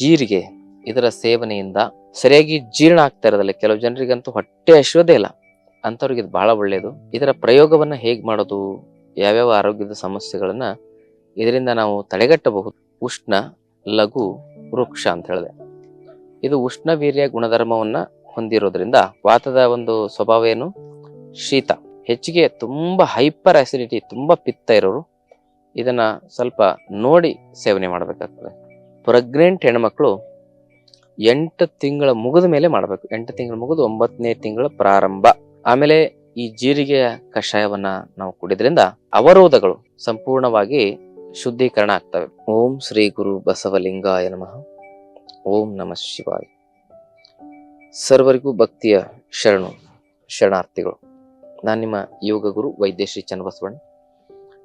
ಜೀರಿಗೆ ಇದರ ಸೇವನೆಯಿಂದ ಸರಿಯಾಗಿ ಜೀರ್ಣ ಆಗ್ತಾ ಇರೋದಿಲ್ಲ, ಕೆಲವು ಜನರಿಗಂತೂ ಹೊಟ್ಟೆ ಹಸಿಯೋದೇ ಇಲ್ಲ. ಅಂಥವ್ರಿಗೆ ಇದು ಬಹಳ ಒಳ್ಳೆಯದು ಇದರ ಪ್ರಯೋಗವನ್ನು ಹೇಗೆ ಮಾಡೋದು, ಯಾವ್ಯಾವ ಆರೋಗ್ಯದ ಸಮಸ್ಯೆಗಳನ್ನ ಇದರಿಂದ ನಾವು ತಡೆಗಟ್ಟಬಹುದು? ಉಷ್ಣ, ಲಘು, ವೃಕ್ಷ ಅಂತ ಹೇಳಿದೆ. ಇದು ಉಷ್ಣ ವೀರ್ಯ ಗುಣಧರ್ಮವನ್ನ ಹೊಂದಿರೋದ್ರಿಂದ ವಾತದ ಒಂದು ಸ್ವಭಾವ ಏನು? ಶೀತ. ಹೆಚ್ಚಿಗೆ ತುಂಬಾ ಹೈಪರ್ ಆಸಿಡಿಟಿ, ತುಂಬಾ ಪಿತ್ತ ಇರೋರು ಇದನ್ನ ಸ್ವಲ್ಪ ನೋಡಿ ಸೇವನೆ ಮಾಡಬೇಕಾಗ್ತದೆ. ಪ್ರೆಗ್ನೆಂಟ್ ಹೆಣ್ಮಕ್ಳು ಎಂಟು ತಿಂಗಳ ಮುಗಿದ ಮೇಲೆ ಮಾಡಬೇಕು. ಎಂಟು ತಿಂಗಳ ಮುಗಿದು ಒಂಬತ್ತನೇ ತಿಂಗಳ ಪ್ರಾರಂಭ. ಆಮೇಲೆ ಈ ಜೀರಿಗೆಯ ಕಷಾಯವನ್ನ ನಾವು ಕುಡಿದ್ರಿಂದ ಅವರೋಧಗಳು ಸಂಪೂರ್ಣವಾಗಿ ಶುದ್ಧೀಕರಣ ಆಗ್ತವೆ. ಓಂ ಶ್ರೀ ಗುರು ಬಸವಲಿಂಗಾಯ ನಮಃ. ಓಂ ನಮಃ ಶಿವಾಯ. ಸರ್ವರಿಗೂ ಭಕ್ತಿಯ ಶರಣು, ಶರಣಾರ್ಥಿಗಳು. ನಾನು ನಿಮ್ಮ ಯೋಗ ಗುರು ವೈದ್ಯ ಶ್ರೀ ಚನ್ನಬಸವಣ್ಣ.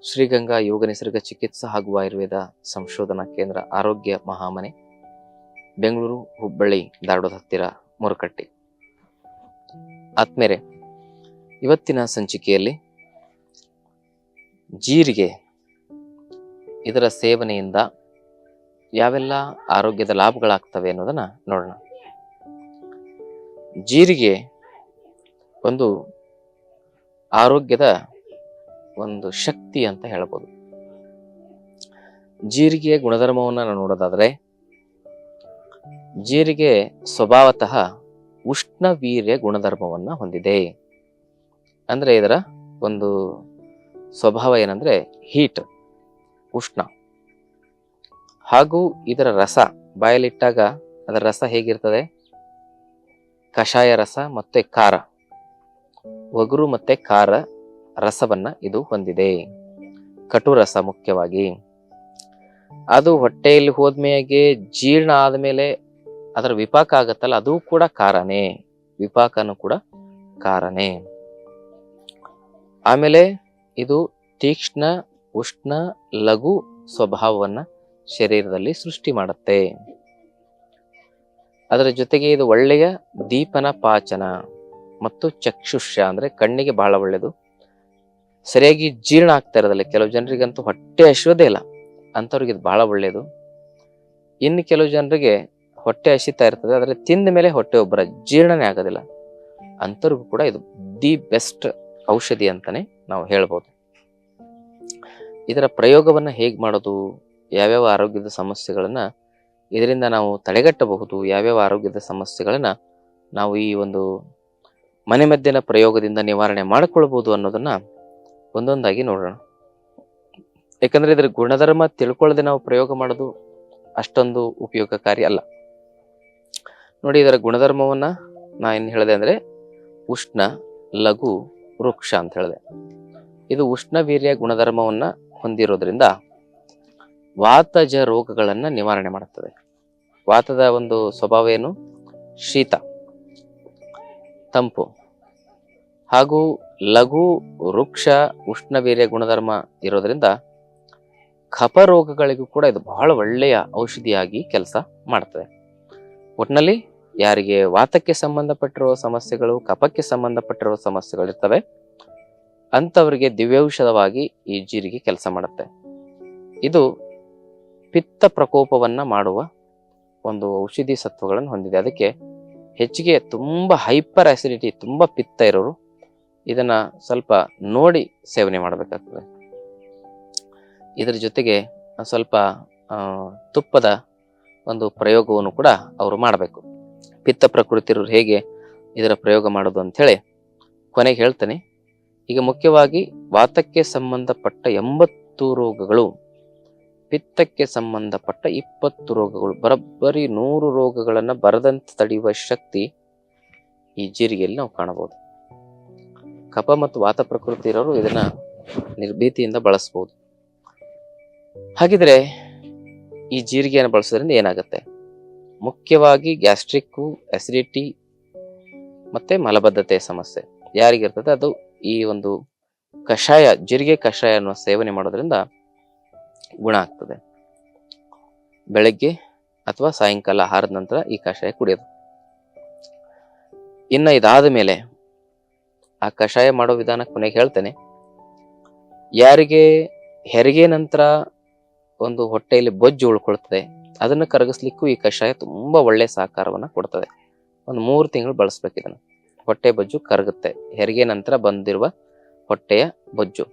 ಶ್ರೀಗಂಗಾ ಯೋಗ ನಿಸರ್ಗ ಚಿಕಿತ್ಸಾ ಹಾಗೂ ಆಯುರ್ವೇದ ಸಂಶೋಧನಾ ಕೇಂದ್ರ ಆರೋಗ್ಯ ಮಹಾಮನೆ, ಬೆಂಗಳೂರು, ಹುಬ್ಬಳ್ಳಿ, ಧಾರವಾಡದ ಹತ್ತಿರ, ಮುರಕಟ್ಟಿ. ಆತ್ಮೇರೆ, ಇವತ್ತಿನ ಸಂಚಿಕೆಯಲ್ಲಿ ಜೀರಿಗೆ ಇದರ ಸೇವನೆಯಿಂದ ಯಾವೆಲ್ಲ ಆರೋಗ್ಯದ ಲಾಭಗಳಾಗ್ತವೆ ಅನ್ನೋದನ್ನ ನೋಡೋಣ. ಜೀರಿಗೆ ಒಂದು ಆರೋಗ್ಯದ ಒಂದು ಶಕ್ತಿ ಅಂತ ಹೇಳ್ಬೋದು. ಜೀರಿಗೆಯ ಗುಣಧರ್ಮವನ್ನು ನಾವು ನೋಡೋದಾದರೆ, ಜೀರಿಗೆ ಸ್ವಭಾವತಃ ಉಷ್ಣ ವೀರ್ಯ ಗುಣಧರ್ಮವನ್ನು ಹೊಂದಿದೆ. ಅಂದರೆ ಇದರ ಒಂದು ಸ್ವಭಾವ ಏನಂದರೆ ಹೀಟ್ ಉಷ್ಣ. ಹಾಗೂ ಇದರ ರಸ, ಬಾಯಲ್ಲಿಟ್ಟಾಗ ಅದರ ರಸ ಹೇಗಿರ್ತದೆ? ಕಷಾಯ ರಸ ಮತ್ತು ಖಾರ. ಒಗರು ಮತ್ತು ಖಾರ ರಸವನ್ನ ಇದು ಹೊಂದಿದೆ. ಕಟು ರಸ ಮುಖ್ಯವಾಗಿ. ಅದು ಹೊಟ್ಟೆಯಲ್ಲಿ ಹೋದ್ಮೇಲೆ ಜೀರ್ಣ ಆದಮೇಲೆ ಅದರ ವಿಪಾಕ ಆಗತ್ತಲ್ಲ, ಅದು ಕೂಡ ಕಾರನೇ ವಿಪಾಕನೂ ಕೂಡ ಕಾರನೇ ಆಮೇಲೆ ಇದು ತೀಕ್ಷ್ಣ, ಉಷ್ಣ, ಲಘು ಸ್ವಭಾವವನ್ನ ಶರೀರದಲ್ಲಿ ಸೃಷ್ಟಿ ಮಾಡುತ್ತೆ. ಅದರ ಜೊತೆಗೆ ಇದು ಒಳ್ಳೆಯ ದೀಪನ ಪಾಚನ ಮತ್ತು ಚಕ್ಷುಷ್ಯ ಅಂದ್ರೆ ಕಣ್ಣಿಗೆ ಬಹಳ ಒಳ್ಳೆಯದು. ಸರಿಯಾಗಿ ಜೀರ್ಣ ಆಗ್ತಾ ಇರೋದಿಲ್ಲ, ಕೆಲವು ಜನರಿಗಂತೂ ಹೊಟ್ಟೆ ಹಸಿಯೋದೇ ಇಲ್ಲ. ಅಂಥವ್ರಿಗೆ ಇದು ಭಾಳ ಒಳ್ಳೆಯದು ಇನ್ನು ಕೆಲವು ಜನರಿಗೆ ಹೊಟ್ಟೆ ಹಸಿತಾ ಇರ್ತದೆ, ಆದರೆ ತಿಂದ ಮೇಲೆ ಹೊಟ್ಟೆ ಒಬ್ಬರ ಜೀರ್ಣನೇ ಆಗೋದಿಲ್ಲ. ಅಂಥವ್ರಿಗೂ ಕೂಡ ಇದು ದಿ ಬೆಸ್ಟ್ ಔಷಧಿ ಅಂತಾನೆ ನಾವು ಹೇಳ್ಬೋದು. ಇದರ ಪ್ರಯೋಗವನ್ನು ಹೇಗೆ ಮಾಡೋದು, ಯಾವ್ಯಾವ ಆರೋಗ್ಯದ ಸಮಸ್ಯೆಗಳನ್ನು ಇದರಿಂದ ನಾವು ತಡೆಗಟ್ಟಬಹುದು, ಯಾವ್ಯಾವ ಆರೋಗ್ಯದ ಸಮಸ್ಯೆಗಳನ್ನು ನಾವು ಈ ಒಂದು ಮನೆಮದ್ದಿನ ಪ್ರಯೋಗದಿಂದ ನಿವಾರಣೆ ಮಾಡಿಕೊಳ್ಬೋದು ಅನ್ನೋದನ್ನ ಒಂದೊಂದಾಗಿ ನೋಡೋಣ. ಯಾಕಂದ್ರೆ ಇದ್ರ ಗುಣಧರ್ಮ ತಿಳ್ಕೊಳ್ಳದೆ ನಾವು ಪ್ರಯೋಗ ಮಾಡೋದು ಅಷ್ಟೊಂದು ಉಪಯೋಗಕಾರಿ ಅಲ್ಲ. ನೋಡಿ ಇದರ ಗುಣಧರ್ಮವನ್ನ ನಾ ಏನ್ ಹೇಳಿದೆ ಅಂದ್ರೆ ಉಷ್ಣ, ಲಘು, ವೃಕ್ಷ ಅಂತ ಹೇಳಿದೆ. ಇದು ಉಷ್ಣ ವೀರ್ಯ ಗುಣಧರ್ಮವನ್ನ ಹೊಂದಿರೋದ್ರಿಂದ ವಾತಜ ರೋಗಗಳನ್ನ ನಿವಾರಣೆ ಮಾಡುತ್ತದೆ ವಾತದ ಒಂದು ಸ್ವಭಾವ ಏನು? ಶೀತ, ತಂಪು. ಹಾಗೂ ಲಘು ವೃಕ್ಷ ಉಷ್ಣವೀರ್ಯ ಗುಣಧರ್ಮ ಇರೋದ್ರಿಂದ ಖಪ ರೋಗಗಳಿಗೂ ಕೂಡ ಇದು ಬಹಳ ಒಳ್ಳೆಯ ಔಷಧಿಯಾಗಿ ಕೆಲಸ ಮಾಡ್ತದೆ. ಒಟ್ಟಿನಲ್ಲಿ ಯಾರಿಗೆ ವಾತಕ್ಕೆ ಸಂಬಂಧಪಟ್ಟಿರುವ ಸಮಸ್ಯೆಗಳು ಕಪಕ್ಕೆ ಸಂಬಂಧಪಟ್ಟಿರುವ ಸಮಸ್ಯೆಗಳಿರ್ತವೆ, ಅಂಥವರಿಗೆ ದಿವ್ಯೌಷಧವಾಗಿ ಈ ಜೀರಿಗೆ ಕೆಲಸ ಮಾಡುತ್ತೆ. ಇದು ಪಿತ್ತ ಪ್ರಕೋಪವನ್ನ ಮಾಡುವ ಒಂದು ಔಷಧಿ ಸತ್ವಗಳನ್ನು ಹೊಂದಿದೆ. ಅದಕ್ಕೆ ಹೆಚ್ಚಿಗೆ ತುಂಬಾ ಹೈಪರ್ ಆಸಿಡಿಟಿ, ತುಂಬಾ ಪಿತ್ತ ಇರೋರು ಇದನ್ನ ಸ್ವಲ್ಪ ನೋಡಿ ಸೇವನೆ ಮಾಡಬೇಕಾಗ್ತದೆ. ಇದರ ಜೊತೆಗೆ ಸ್ವಲ್ಪ ತುಪ್ಪದ ಒಂದು ಪ್ರಯೋಗವನ್ನು ಕೂಡ ಅವರು ಮಾಡಬೇಕು. ಪಿತ್ತ ಪ್ರಕೃತಿ ಇರೋರು ಹೇಗೆ ಇದರ ಪ್ರಯೋಗ ಮಾಡೋದು ಅಂತ ಹೇಳಿ ಕೊನೆಗೆ ಹೇಳ್ತೇನೆ. ಈಗ ಮುಖ್ಯವಾಗಿ ವಾತಕ್ಕೆ ಸಂಬಂಧಪಟ್ಟ ಎಂಬತ್ತು ರೋಗಗಳು, ಪಿತ್ತಕ್ಕೆ ಸಂಬಂಧಪಟ್ಟ ಇಪ್ಪತ್ತು ರೋಗಗಳು, ಬರಬ್ಬರಿ ನೂರು ರೋಗಗಳನ್ನು ಬರದಂತೆ ತಡೆಯುವ ಶಕ್ತಿ ಈ ಜೀರಿಗೆಯಲ್ಲಿ ನಾವು ಕಾಣಬಹುದು. ಕಫ ಮತ್ತು ವಾತ ಪ್ರಕೃತಿ ಇರೋರು ಇದನ್ನ ನಿರ್ಭೀತಿಯಿಂದ ಬಳಸಬಹುದು ಹಾಗಿದ್ರೆ ಈ ಜೀರಿಗೆಯನ್ನು ಬಳಸೋದ್ರಿಂದ ಏನಾಗುತ್ತೆ? ಮುಖ್ಯವಾಗಿ ಗ್ಯಾಸ್ಟ್ರಿಕ್ಕು ಅಸಿಡಿಟಿ ಮತ್ತೆ ಮಲಬದ್ಧತೆ ಸಮಸ್ಯೆ. ಯಾರಿಗಿರ್ತದೆ? ಅದು ಈ ಒಂದು ಕಷಾಯ, ಜೀರಿಗೆ ಕಷಾಯ ಅನ್ನೋ ಸೇವನೆ ಮಾಡೋದ್ರಿಂದ ಗುಣ ಆಗ್ತದೆ. ಬೆಳಗ್ಗೆ ಅಥವಾ ಸಾಯಂಕಾಲ ಆಹಾರದ ನಂತರ ಈ ಕಷಾಯ ಕುಡಿಯೋದು. ಇನ್ನ ಇದಾದ ಮೇಲೆ ಆ ಕಷಾಯ ಮಾಡೋ ವಿಧಾನ ಕೊನೆಗೆ ಹೇಳ್ತೇನೆ. ಯಾರಿಗೆ ಹೆರಿಗೆ ನಂತರ ಒಂದು ಹೊಟ್ಟೆಯಲ್ಲಿ ಬೊಜ್ಜು ಉಳ್ಕೊಳ್ತದೆ, ಅದನ್ನು ಕರಗಿಸ್ಲಿಕ್ಕೂ ಈ ಕಷಾಯ ತುಂಬಾ ಒಳ್ಳೆ ಸಹಕಾರವನ್ನ ಕೊಡ್ತದೆ. ಒಂದು ಮೂರು ತಿಂಗಳು ಬಳಸ್ಬೇಕು ಇದನ್ನು. ಹೊಟ್ಟೆ ಬೊಜ್ಜು ಕರಗುತ್ತೆ, ಹೆರಿಗೆ ನಂತರ ಬಂದಿರುವ ಹೊಟ್ಟೆಯ ಬೊಜ್ಜು.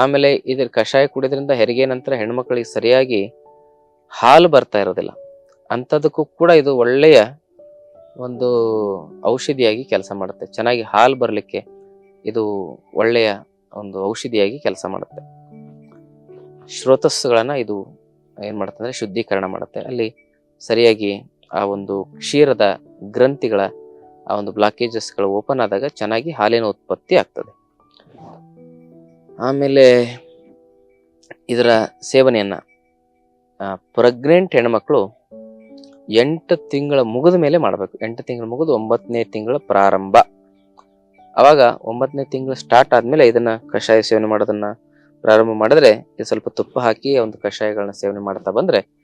ಆಮೇಲೆ ಇದ್ರ ಕಷಾಯ ಕುಡಿಯೋದ್ರಿಂದ ಹೆರಿಗೆ ನಂತರ ಹೆಣ್ಮಕ್ಳಿಗೆ ಸರಿಯಾಗಿ ಹಾಲು ಬರ್ತಾ ಇರೋದಿಲ್ಲ. ಅಂಥದಕ್ಕೂ ಕೂಡ ಇದು ಒಳ್ಳೆಯ ಒಂದು ಔಷಧಿಯಾಗಿ ಕೆಲಸ ಮಾಡುತ್ತೆ. ಚೆನ್ನಾಗಿ ಹಾಲು ಬರಲಿಕ್ಕೆ ಇದು ಒಳ್ಳೆಯ ಒಂದು ಔಷಧಿಯಾಗಿ ಕೆಲಸ ಮಾಡುತ್ತೆ. ಶ್ರೋತಸ್ಸುಗಳನ್ನು ಇದು ಏನು ಮಾಡುತ್ತೆ ಅಂದರೆ ಶುದ್ಧೀಕರಣ ಮಾಡುತ್ತೆ. ಅಲ್ಲಿ ಸರಿಯಾಗಿ ಆ ಒಂದು ಕ್ಷೀರದ ಗ್ರಂಥಿಗಳ, ಆ ಒಂದು ಬ್ಲಾಕೇಜಸ್ಗಳು ಓಪನ್ ಆದಾಗ ಚೆನ್ನಾಗಿ ಹಾಲಿನ ಉತ್ಪತ್ತಿ ಆಗ್ತದೆ. ಆಮೇಲೆ ಇದರ ಸೇವನೆಯನ್ನ ಪ್ರೆಗ್ನೆಂಟ್ ಹೆಣ್ಮಕ್ಳು ಎಂಟು ತಿಂಗಳ ಮುಗಿದ ಮೇಲೆ ಮಾಡಬೇಕು. ಎಂಟು ತಿಂಗಳು ಮುಗಿದು ಒಂಬತ್ತನೇ ತಿಂಗಳ ಪ್ರಾರಂಭ. ಅವಾಗ ಒಂಬತ್ತನೇ ತಿಂಗಳು ಸ್ಟಾರ್ಟ್ ಆದ್ಮೇಲೆ ಇದನ್ನ ಕಷಾಯ ಸೇವನೆ ಮಾಡೋದನ್ನ ಪ್ರಾರಂಭ ಮಾಡಿದ್ರೆ ಇದು ಸ್ವಲ್ಪ ತುಪ್ಪ ಹಾಕಿ ಒಂದು ಕಷಾಯಗಳನ್ನ ಸೇವನೆ ಮಾಡ್ತಾ ಬಂದ್ರೆ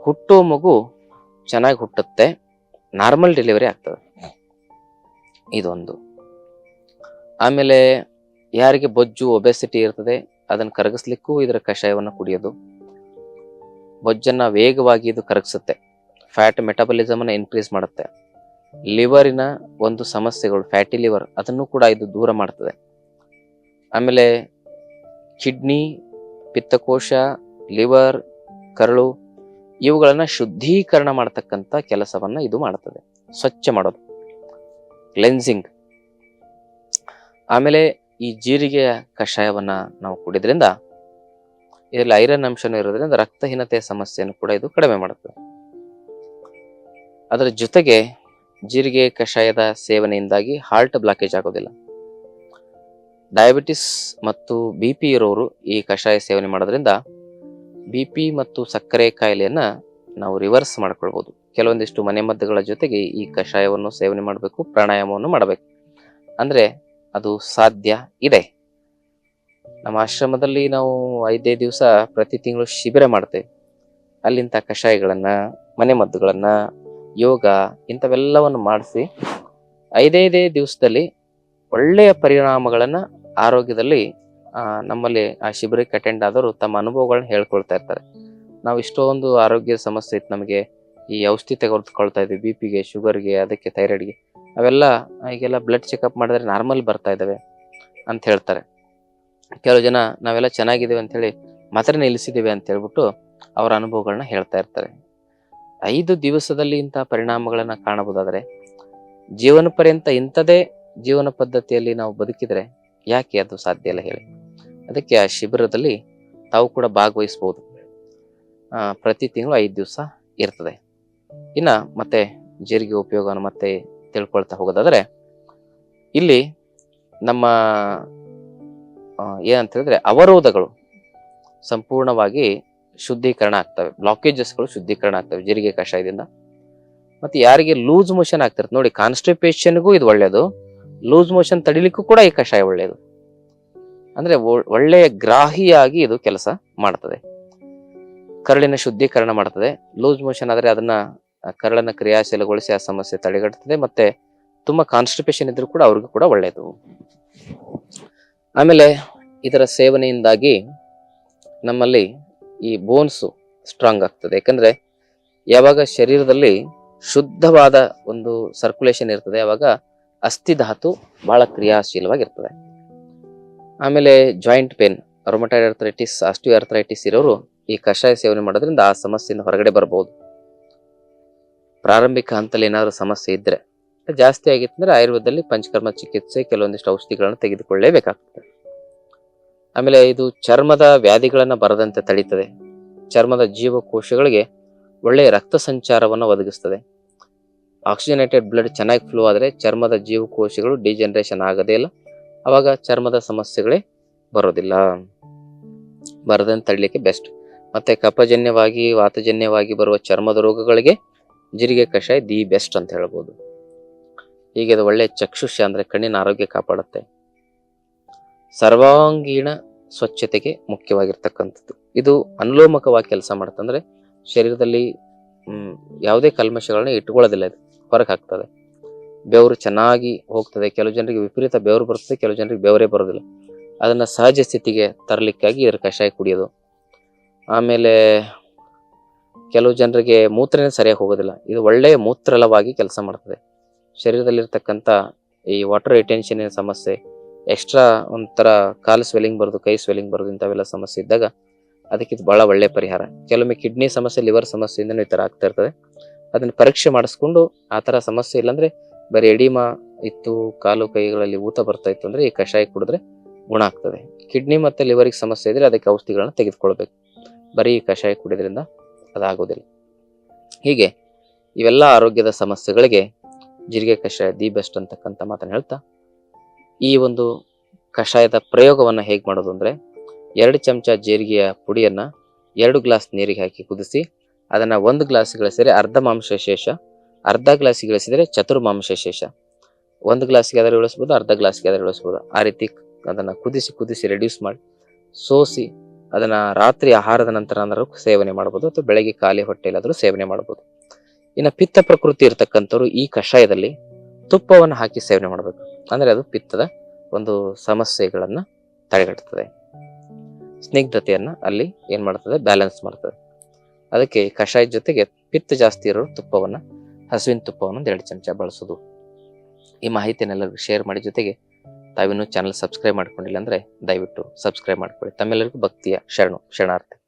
ಹುಟ್ಟೋ ಮಗು ಚೆನ್ನಾಗಿ ಹುಟ್ಟುತ್ತೆ. ನಾರ್ಮಲ್ ಡೆಲಿವರಿ ಆಗ್ತದೆ. ಇದೊಂದು. ಆಮೇಲೆ ಯಾರಿಗೆ ಬೊಜ್ಜು ಒಬೆಸಿಟಿ ಇರ್ತದೆ, ಅದನ್ನು ಕರಗಿಸ್ಲಿಕ್ಕೂ ಇದರ ಕಷಾಯವನ್ನು ಕುಡಿಯೋದು. ಬೊಜ್ಜನ್ನ ವೇಗವಾಗಿ ಇದು ಕರಗಿಸುತ್ತೆ. ಫ್ಯಾಟ್ ಮೆಟಬಲಿಸಮ್ ಅನ್ನ ಇನ್ಕ್ರೀಸ್ ಮಾಡುತ್ತೆ. ಲಿವರಿನ ಒಂದು ಸಮಸ್ಯೆಗಳು ಫ್ಯಾಟಿ ಲಿವರ್ ಅದನ್ನು ಕೂಡ ಇದು ದೂರ ಮಾಡ್ತದೆ. ಆಮೇಲೆ ಕಿಡ್ನಿ ಪಿತ್ತಕೋಶ ಲಿವರ್ ಕರಳು ಇವುಗಳನ್ನ ಶುದ್ಧೀಕರಣ ಮಾಡತಕ್ಕಂತ ಕೆಲಸವನ್ನ ಇದು ಮಾಡ್ತದೆ. ಸ್ವಚ್ಛ ಮಾಡೋದು. ಕ್ಲೆನ್ಸಿಂಗ್ ಆಮೇಲೆ ಈ ಜೀರಿಗೆಯ ಕಷಾಯವನ್ನ ನಾವು ಕುಡಿದ್ರಿಂದ ಇದರಲ್ಲಿ ಐರನ್ ಅಂಶನೂ ಇರೋದ್ರಿಂದ ರಕ್ತಹೀನತೆಯ ಸಮಸ್ಯೆಯನ್ನು ಕೂಡ ಇದು ಕಡಿಮೆ ಮಾಡುತ್ತದೆ ಅದರ ಜೊತೆಗೆ ಜೀರಿಗೆ ಕಷಾಯದ ಸೇವನೆಯಿಂದಾಗಿ ಹಾರ್ಟ್ ಬ್ಲಾಕೇಜ್ ಆಗೋದಿಲ್ಲ. ಡಯಾಬಿಟಿಸ್ ಮತ್ತು ಬಿ ಪಿ ಇರೋರು ಈ ಕಷಾಯ ಸೇವನೆ ಮಾಡೋದ್ರಿಂದ ಬಿ ಪಿ ಮತ್ತು ಸಕ್ಕರೆ ಕಾಯಿಲೆಯನ್ನು ನಾವು ರಿವರ್ಸ್ ಮಾಡ್ಕೊಳ್ಬೋದು. ಕೆಲವೊಂದಿಷ್ಟು ಮನೆಮದ್ದುಗಳ ಜೊತೆಗೆ ಈ ಕಷಾಯವನ್ನು ಸೇವನೆ ಮಾಡಬೇಕು, ಪ್ರಾಣಾಯಾಮವನ್ನು ಮಾಡಬೇಕು. ಅಂದರೆ ಅದು ಸಾಧ್ಯ ಇದೆ. ನಮ್ಮ ಆಶ್ರಮದಲ್ಲಿ ನಾವು ಐದೇ ದಿವಸ ಪ್ರತಿ ತಿಂಗಳು ಶಿಬಿರ ಮಾಡ್ತೇವೆ. ಅಲ್ಲಿಂತ ಕಷಾಯಗಳನ್ನ ಮನೆಮದ್ದುಗಳನ್ನು ಯೋಗ ಇಂಥವೆಲ್ಲವನ್ನು ಮಾಡಿಸಿ ಐದೈದೇ ದಿವಸದಲ್ಲಿ ಒಳ್ಳೆಯ ಪರಿಣಾಮಗಳನ್ನು ಆರೋಗ್ಯದಲ್ಲಿ ನಮ್ಮಲ್ಲಿ ಆ ಶಿಬಿರಕ್ಕೆ ಅಟೆಂಡ್ ಆದವರು ತಮ್ಮ ಅನುಭವಗಳನ್ನ ಹೇಳ್ಕೊಳ್ತಾ ಇರ್ತಾರೆ. ನಾವು ಇಷ್ಟೊಂದು ಆರೋಗ್ಯ ಸಮಸ್ಯೆ ಇತ್ತು ನಮಗೆ. ಈ ಔಷಧಿ ತೆಗೆದುಕೊಳ್ತಾ ಇದ್ವಿ ಬಿ ಪಿಗೆ ಶುಗರ್ಗೆ ಅದಕ್ಕೆ ಥೈರಾಯ್ಡ್ಗೆ ಅವೆಲ್ಲ, ಈಗೆಲ್ಲ ಬ್ಲಡ್ ಚೆಕಪ್ ಮಾಡಿದ್ರೆ ನಾರ್ಮಲ್ ಬರ್ತಾ ಇದ್ದಾವೆ ಅಂತ ಹೇಳ್ತಾರೆ. ಕೆಲವು ಜನ ನಾವೆಲ್ಲ ಚೆನ್ನಾಗಿದ್ದೀವಿ ಅಂತ ಹೇಳಿ ಮಾತ್ರ ನಿಲ್ಲಿಸಿದ್ದೀವಿ ಅಂತ ಹೇಳ್ಬಿಟ್ಟು ಅವರ ಅನುಭವಗಳನ್ನ ಹೇಳ್ತಾ ಇರ್ತಾರೆ. ಐದು ದಿವಸದಲ್ಲಿ ಇಂತಹ ಪರಿಣಾಮಗಳನ್ನ ಕಾಣಬಹುದಾದ್ರೆ ಜೀವನ ಪರ್ಯಂತ ಇಂಥದೇ ಜೀವನ ಪದ್ಧತಿಯಲ್ಲಿ ನಾವು ಬದುಕಿದ್ರೆ ಯಾಕೆ ಅದು ಸಾಧ್ಯ ಇಲ್ಲ ಹೇಳಿ. ಅದಕ್ಕೆ ಆ ಶಿಬಿರದಲ್ಲಿ ತಾವು ಕೂಡ ಭಾಗವಹಿಸಬಹುದು ಪ್ರತಿ ತಿಂಗಳು ಐದು ದಿವಸ ಇರ್ತದೆ. ಇನ್ನ ಮತ್ತೆ ಜೀರಿಗೆ ಉಪಯೋಗವನ್ನು ಮತ್ತೆ ತಿಳ್ಕೊಳ್ತಾ ಹೋಗೋದಾದ್ರೆ ಇಲ್ಲಿ ನಮ್ಮ ಏನಂತ ಹೇಳಿದ್ರೆ ಅವರೋಧಗಳು ಸಂಪೂರ್ಣವಾಗಿ ಶುದ್ಧೀಕರಣ ಆಗ್ತವೆ. ಬ್ಲಾಕೇಜಸ್ಗಳು ಶುದ್ಧೀಕರಣ ಆಗ್ತವೆ ಜೀರಿಗೆ ಕಷಾಯದಿಂದ. ಮತ್ತೆ ಯಾರಿಗೆ ಲೂಸ್ ಮೋಷನ್ ಆಗ್ತಿರುತ್ತೆ. ನೋಡಿ ಕಾನ್ಸ್ಟಿಪೇಷನ್ಗೂ ಇದು ಒಳ್ಳೆಯದು ಲೂಸ್ ಮೋಷನ್ ತಡಿಲಿಕ್ಕೂ ಕೂಡ ಈ ಕಷಾಯ ಒಳ್ಳೆಯದು ಅಂದ್ರೆ ಒಳ್ಳೆಯ ಗ್ರಾಹಿಯಾಗಿ ಇದು ಕೆಲಸ ಮಾಡ್ತದೆ. ಕರಳಿನ ಶುದ್ಧೀಕರಣ ಮಾಡ್ತದೆ. ಲೂಸ್ ಮೋಷನ್ ಆದರೆ ಅದನ್ನ ಕರಳನ್ನು ಕರಳನ್ನ ಕ್ರಿಯಾಶೀಲಗೊಳಿಸಿ ಆ ಸಮಸ್ಯೆ ತಡೆಗಟ್ಟುತ್ತದೆ ಮತ್ತೆ ತುಂಬಾ ಕಾನ್ಸ್ಟಿಪೇಷನ್ ಇದ್ದರೂ ಕೂಡ ಅವ್ರಿಗೂ ಕೂಡ ಒಳ್ಳೆಯದು ಆಮೇಲೆ ಇದರ ಸೇವನೆಯಿಂದಾಗಿ ನಮ್ಮಲ್ಲಿ ಈ ಬೋನ್ಸು ಸ್ಟ್ರಾಂಗ್ ಆಗ್ತದೆ. ಯಾಕಂದರೆ ಯಾವಾಗ ಶರೀರದಲ್ಲಿ ಶುದ್ಧವಾದ ಒಂದು ಸರ್ಕ್ಯುಲೇಷನ್ ಇರ್ತದೆ, ಅವಾಗ ಅಸ್ಥಿಧಾತು ಭಾಳ ಕ್ರಿಯಾಶೀಲವಾಗಿರ್ತದೆ. ಆಮೇಲೆ joint pain rheumatoid arthritis osteoarthritis ಇರೋರು ಈ ಕಷಾಯ ಸೇವನೆ ಮಾಡೋದ್ರಿಂದ ಆ ಸಮಸ್ಯೆಯಿಂದ ಹೊರಗಡೆ ಬರಬಹುದು ಪ್ರಾರಂಭಿಕ ಹಂತದಲ್ಲಿ ಏನಾದರೂ ಸಮಸ್ಯೆ ಇದ್ದರೆ ಜಾಸ್ತಿ ಆಗಿತ್ತು ಅಂದ್ರೆ ಆಯುರ್ವೇದದಲ್ಲಿ ಪಂಚಕರ್ಮ ಚಿಕಿತ್ಸೆ, ಕೆಲವೊಂದಿಷ್ಟು ಔಷಧಿಗಳನ್ನು ತೆಗೆದುಕೊಳ್ಳಲೇಬೇಕಾಗ್ತದೆ ಆಮೇಲೆ ಇದು ಚರ್ಮದ ವ್ಯಾಧಿಗಳನ್ನು ಬರದಂತೆ ತಡೀತದೆ. ಚರ್ಮದ ಜೀವಕೋಶಗಳಿಗೆ ಒಳ್ಳೆಯ ರಕ್ತ ಸಂಚಾರವನ್ನು ಒದಗಿಸ್ತದೆ. ಆಕ್ಸಿಜನೇಟೆಡ್ ಬ್ಲಡ್ ಚೆನ್ನಾಗಿ ಫ್ಲೋ ಆದರೆ ಚರ್ಮದ ಜೀವಕೋಶಗಳು ಡಿಜನರೇಷನ್ ಆಗೋದೇ ಇಲ್ಲ. ಆವಾಗ ಚರ್ಮದ ಸಮಸ್ಯೆಗಳೇ ಬರೋದಿಲ್ಲ. ಬರದಂತೆ ತಡಲಿಕ್ಕೆ ಬೆಸ್ಟ್. ಮತ್ತು ಕಪಜನ್ಯವಾಗಿ ವಾತಜನ್ಯವಾಗಿ ಬರುವ ಚರ್ಮದ ರೋಗಗಳಿಗೆ ಜೀರಿಗೆ ಕಷಾಯ ದಿ ಬೆಸ್ಟ್ ಅಂತ ಹೇಳ್ಬೋದು. ಹೀಗೆ ಅದು ಒಳ್ಳೆಯ ಚಕ್ಷುಷ್ಯ ಅಂದರೆ ಕಣ್ಣಿನ ಆರೋಗ್ಯ ಕಾಪಾಡುತ್ತೆ. ಸರ್ವಾಂಗೀಣ ಸ್ವಚ್ಛತೆಗೆ ಮುಖ್ಯವಾಗಿರ್ತಕ್ಕಂಥದ್ದು. ಇದು ಅನುಲೋಮಕವಾಗಿ ಕೆಲಸ ಮಾಡುತ್ತೆ. ಅಂದ್ರೆ ಶರೀರದಲ್ಲಿ ಯಾವುದೇ ಕಲ್ಮಶಗಳನ್ನ ಇಟ್ಕೊಳ್ಳೋದಿಲ್ಲ ಇದು. ಹೊರಗೆ ಹಾಕ್ತದೆ. ಬೆವರು ಚೆನ್ನಾಗಿ ಹೋಗ್ತದೆ. ಕೆಲವು ಜನರಿಗೆ ವಿಪರೀತ ಬೆವರು ಬರ್ತದೆ ಕೆಲವು ಜನರಿಗೆ ಬೆವರೇ ಬರೋದಿಲ್ಲ ಅದನ್ನ ಸಹಜ ಸ್ಥಿತಿಗೆ ತರಲಿಕ್ಕಾಗಿ ಇದರ ಕಷಾಯ ಕುಡಿಯೋದು. ಆಮೇಲೆ ಕೆಲವು ಜನರಿಗೆ ಮೂತ್ರನೇ ಸರಿಯಾಗಿ ಹೋಗೋದಿಲ್ಲ. ಇದು ಒಳ್ಳೆಯ ಮೂತ್ರಲವಾಗಿ ಕೆಲಸ ಮಾಡ್ತದೆ. ಶರೀರದಲ್ಲಿರ್ತಕ್ಕಂಥ ಈ ವಾಟರ್ ರಿಟೆನ್ಷನ್ ಸಮಸ್ಯೆ ಎಕ್ಸ್ಟ್ರಾ ಒಂಥರ ಕಾಲು ಸ್ವೆಲ್ಲಿಂಗ್ ಬರೋದು, ಕೈ ಸ್ವೆಲ್ಲಿಂಗ್ ಬರೋದು ಇಂಥವೆಲ್ಲ ಸಮಸ್ಯೆ ಇದ್ದಾಗ ಅದಕ್ಕೆ ಇದು ಬಹಳ ಒಳ್ಳೆಯ ಪರಿಹಾರ. ಕೆಲವೊಮ್ಮೆ ಕಿಡ್ನಿ ಸಮಸ್ಯೆ, ಲಿವರ್ ಸಮಸ್ಯೆಯಿಂದನೂ ಈ ಥರ ಆಗ್ತಾ ಇರ್ತದೆ. ಅದನ್ನು ಪರೀಕ್ಷೆ ಮಾಡಿಸ್ಕೊಂಡು ಆ ಥರ ಸಮಸ್ಯೆ ಇಲ್ಲಾಂದರೆ ಬರೀ ಎಡಿಮ ಇತ್ತು, ಕಾಲು ಕೈಗಳಲ್ಲಿ ಊತ ಬರ್ತಾ ಇತ್ತು ಅಂದರೆ ಈ ಕಷಾಯ ಕುಡಿದ್ರೆ ಗುಣ ಆಗ್ತದೆ. ಕಿಡ್ನಿ ಮತ್ತು ಲಿವರಿಗೆ ಸಮಸ್ಯೆ ಇದ್ದರೆ ಅದಕ್ಕೆ ಔಷಧಿಗಳನ್ನ ತೆಗೆದುಕೊಳ್ಬೇಕು. ಬರೀ ಕಷಾಯ ಕುಡಿದ್ರಿಂದ ಅದಾಗೋದಿಲ್ಲ. ಹೀಗೆ ಇವೆಲ್ಲ ಆರೋಗ್ಯದ ಸಮಸ್ಯೆಗಳಿಗೆ ಜೀರಿಗೆ ಕಷಾಯ ದಿ ಬೆಸ್ಟ್ ಅಂತಕ್ಕಂಥ ಮಾತನ್ನು ಹೇಳ್ತಾ ಈ ಒಂದು ಕಷಾಯದ ಪ್ರಯೋಗವನ್ನು ಹೇಗೆ ಮಾಡೋದು ಅಂದರೆ ಎರಡು ಚಮಚ ಜೀರಿಗೆಯ ಪುಡಿಯನ್ನು ಎರಡು ಗ್ಲಾಸ್ ನೀರಿಗೆ ಹಾಕಿ ಕುದಿಸಿ, ಅದನ್ನು ಒಂದು ಗ್ಲಾಸ್ ಗಳಿಸಿದರೆ ಅರ್ಧ ಮಾಂಸ ಶೇಷ, ಅರ್ಧ ಗ್ಲಾಸಿಗೆ ಗಳಿಸಿದರೆ ಚತುರ್ಮಾಂಸ ಶೇಷ. ಒಂದು ಗ್ಲಾಸ್ಗೆ ಆದರೆ ಇಳಿಸ್ಬೋದು ಅರ್ಧ ಗ್ಲಾಸ್ಗೆ ಆದರೆ ಇಳಿಸ್ಬೋದು ಆ ರೀತಿ ಅದನ್ನು ಕುದಿಸಿ ಕುದಿಸಿ ರೆಡ್ಯೂಸ್ ಮಾಡಿ, ಸೋಸಿ ಅದನ್ನು ರಾತ್ರಿ ಆಹಾರದ ನಂತರ ಏನಾದ್ರು ಸೇವನೆ ಮಾಡ್ಬೋದು ಅಥವಾ ಬೆಳಗ್ಗೆ ಖಾಲಿ ಹೊಟ್ಟೆಯಲ್ಲಾದರೂ ಸೇವನೆ ಮಾಡ್ಬೋದು. ಇನ್ನು ಪಿತ್ತ ಪ್ರಕೃತಿ ಇರತಕ್ಕಂಥವ್ರು ಈ ಕಷಾಯದಲ್ಲಿ ತುಪ್ಪವನ್ನು ಹಾಕಿ ಸೇವನೆ ಮಾಡಬೇಕು. ಅಂದ್ರೆ ಅದು ಪಿತ್ತದ ಒಂದು ಸಮಸ್ಯೆಗಳನ್ನು ತಡೆಗಟ್ಟುತ್ತದೆ ಸ್ನಿಗ್ಧತೆಯನ್ನು ಅಲ್ಲಿ ಏನು ಮಾಡ್ತದೆ? ಬ್ಯಾಲೆನ್ಸ್ ಮಾಡ್ತದೆ. ಅದಕ್ಕೆ ಕಷಾಯದ ಜೊತೆಗೆ ಪಿತ್ತ ಜಾಸ್ತಿ ಇರೋ ತುಪ್ಪವನ್ನು, ಹಸುವಿನ ತುಪ್ಪವನ್ನು ಎರಡು ಚಮಚ ಬಳಸೋದು. ಈ ಮಾಹಿತಿಯನ್ನೆಲ್ಲರಿಗೂ ಶೇರ್ ಮಾಡಿ ಜೊತೆಗೆ ತಾವಿನ್ನೂ ಚಾನಲ್ ಸಬ್ಸ್ಕ್ರೈಬ್ ಮಾಡ್ಕೊಂಡಿಲ್ಲ ಅಂದರೆ ದಯವಿಟ್ಟು ಸಬ್ಸ್ಕ್ರೈಬ್ ಮಾಡ್ಕೊಳ್ಳಿ. ತಮ್ಮೆಲ್ಲರಿಗೂ ಭಕ್ತಿಯ ಶರಣು, ಶರಣಾರ್ಥಿ.